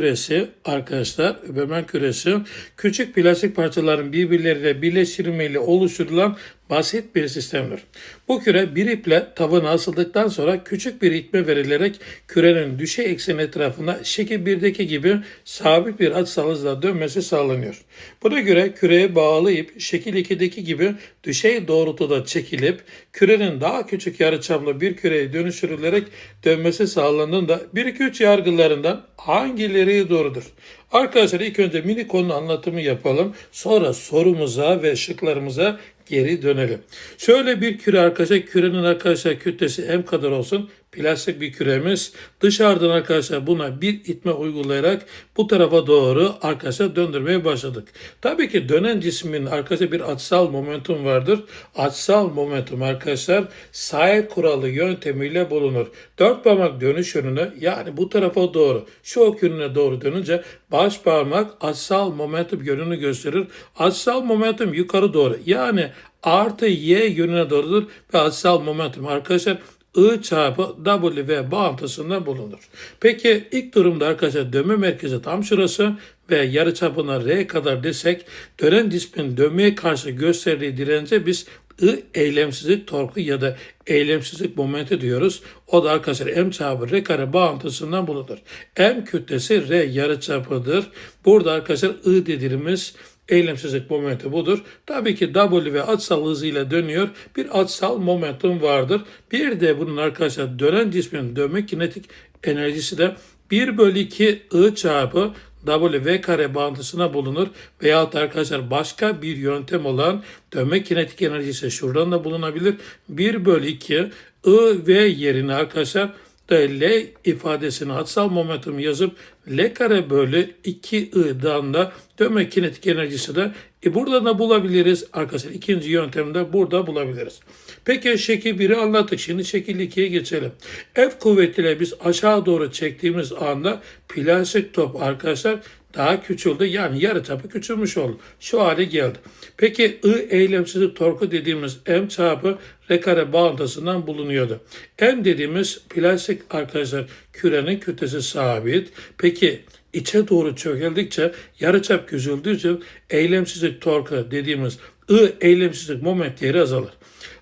küresi arkadaşlar Öberman küresi. Küçük plastik parçaların birbirleriyle birleştirilmeyle oluşturulan basit bir sistemdir. Bu küre bir iple tavana asıldıktan sonra küçük bir itme verilerek kürenin düşey ekseni etrafında şekil 1'deki gibi sabit bir açısal hızla dönmesi sağlanıyor. Buna göre küreye bağlayıp şekil 2'deki gibi düşey doğrultuda çekilip kürenin daha küçük yarıçaplı bir küreye dönüştürülerek dönmesi sağlandığında 1-2-3 yargılarından hangileri doğrudur? Arkadaşlar ilk önce mini konu anlatımı yapalım. Sonra sorumuza ve şıklarımıza geri dönelim. Şöyle bir küre arkadaşlar kürenin arkadaşlar kütlesi M kadar olsun. Plastik bir küremiz. Dışarıdan arkadaşlar buna bir itme uygulayarak bu tarafa doğru arkadaşlar döndürmeye başladık. Tabii ki dönen cismin arkadaşlar bir açısal momentum vardır. Açısal momentum arkadaşlar sahip kuralı yöntemiyle bulunur. Dört parmak dönüş yönüne yani bu tarafa doğru şu ok yönüne doğru dönünce baş parmak açısal momentum yönünü gösterir. Açısal momentum yukarı doğru yani artı y yönüne doğrudur ve açısal momentum arkadaşlar I çarpı W bağıntısında bulunur. Peki ilk durumda arkadaşlar dönme merkezi tam şurası ve yarı çapına R kadar desek dönen cismin dönmeye karşı gösterdiği dirence biz I eylemsizlik torku ya da eylemsizlik momenti diyoruz. O da arkadaşlar M çarpı R kare bağıntısından bulunur. M kütlesi R yarıçapıdır. Burada arkadaşlar I dediğimiz eylemsizlik momenti budur. Tabii ki W ve açısal hızıyla dönüyor. Bir açısal momentum vardır. Bir de bunun arkadaşlar dönen cismin dönme kinetik enerjisi de 1 bölü 2 I çarpı W v kare bağıntısına bulunur. Veyahut da arkadaşlar başka bir yöntem olan dönme kinetik enerjisi şuradan da bulunabilir. 1 bölü 2 I v yerine arkadaşlar da L ifadesini açısal momentum yazıp L kare bölü 2I'dan da dönme kinetik enerjisi de e burada da bulabiliriz. Arkadaşlar ikinci yöntemde burada bulabiliriz. Peki şekil 1'i anlattık. Şimdi şekil 2'ye geçelim. F kuvvetiyle biz aşağı doğru çektiğimiz anda plastik top arkadaşlar daha küçüldü. Yani yarı çapı küçülmüş oldu. Şu hale geldi. Peki I eylemsizlik torku dediğimiz M çarpı R kare bağıntısından bulunuyordu. M dediğimiz plastik arkadaşlar kürenin kütlesi sabit. Peki içe doğru çökeldikçe yarıçap küçüldüğü için eylemsizlik torku dediğimiz I eylemsizlik moment değeri azalır.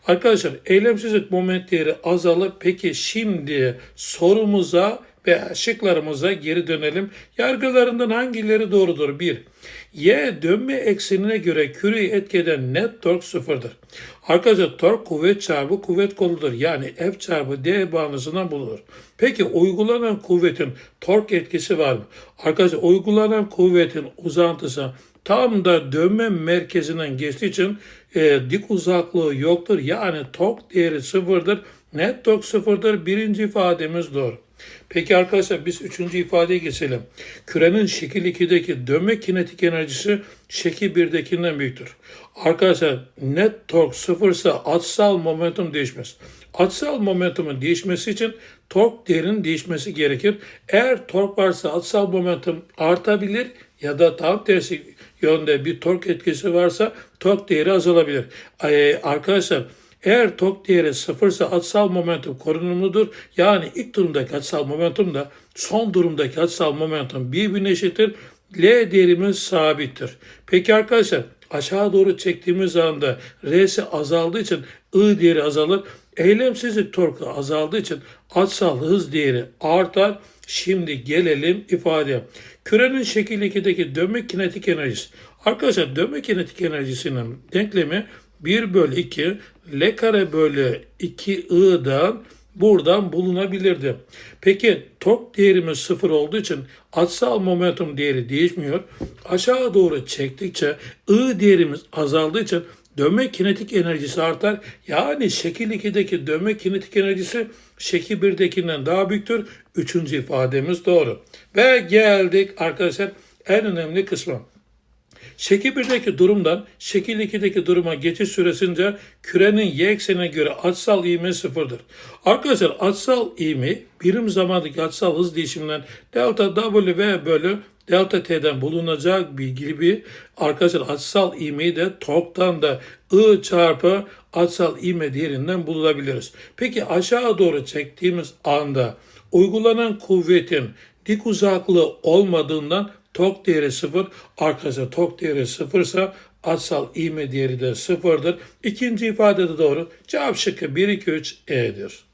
Arkadaşlar eylemsizlik moment değeri azalır. Peki şimdi sorumuza ve şıklarımıza geri dönelim. Yargılarından hangileri doğrudur? 1. Y dönme eksenine göre küreyi etkeden net tork sıfırdır. Arkadaşlar tork kuvvet çarpı kuvvet koludur. Yani F çarpı D bağımlısından bulunur. Peki uygulanan kuvvetin tork etkisi var mı? Arkadaşlar uygulanan kuvvetin uzantısı tam da dönme merkezinden geçtiği için e, dik uzaklığı yoktur. Yani tork değeri sıfırdır. Net tork sıfırdır. Birinci ifademiz doğru. Peki arkadaşlar biz üçüncü ifadeye geçelim. Kürenin şekil 2'deki dönme kinetik enerjisi şekil 1'dekinden büyüktür. Arkadaşlar net tork sıfırsa açısal momentum değişmez. Açısal momentumun değişmesi için tork değerinin değişmesi gerekir. Eğer tork varsa açısal momentum artabilir ya da tam tersi yönde bir tork etkisi varsa tork değeri azalabilir. Ee, arkadaşlar eğer tork değeri sıfırsa açısal momentum korunumludur. Yani ilk durumdaki açısal momentum da son durumdaki açısal momentum birbirine eşittir. L değerimiz sabittir. Peki arkadaşlar aşağı doğru çektiğimiz anda R'si azaldığı için I değeri azalır. Eylemsizlik torku azaldığı için açısal hız değeri artar. Şimdi gelelim ifadeye. Kürenin şekil 2'deki dönme kinetik enerjisi. Arkadaşlar dönme kinetik enerjisinin denklemi 1 bölü 2 L kare bölü 2 I'dan buradan bulunabilirdi. Peki tork değerimiz sıfır olduğu için açısal momentum değeri değişmiyor. Aşağı doğru çektikçe I değerimiz azaldığı için dönme kinetik enerjisi artar. Yani şekil 2'deki dönme kinetik enerjisi şekil 1'dekinden daha büyüktür. Üçüncü ifademiz doğru. Ve geldik arkadaşlar en önemli kısmı. Şekil 1'deki durumdan şekil 2'deki duruma geçiş süresince kürenin y eksenine göre açısal ivme sıfırdır. Arkadaşlar açısal ivme birim zamandaki açısal hız değişiminden delta w bölü delta t'den bulunacak bilgili bir arkadaşlar açısal ivmeyi de torktan da I çarpı açısal ivme değerinden bulabiliriz. Peki aşağı doğru çektiğimiz anda uygulanan kuvvetin dik uzaklığı olmadığından tok değeri 0, arkası tok değeri 0 ise atsal ivme değeri de 0'dır. İkinci ifade de doğru. Cevap şıkkı 1, 2, 3 E'dir.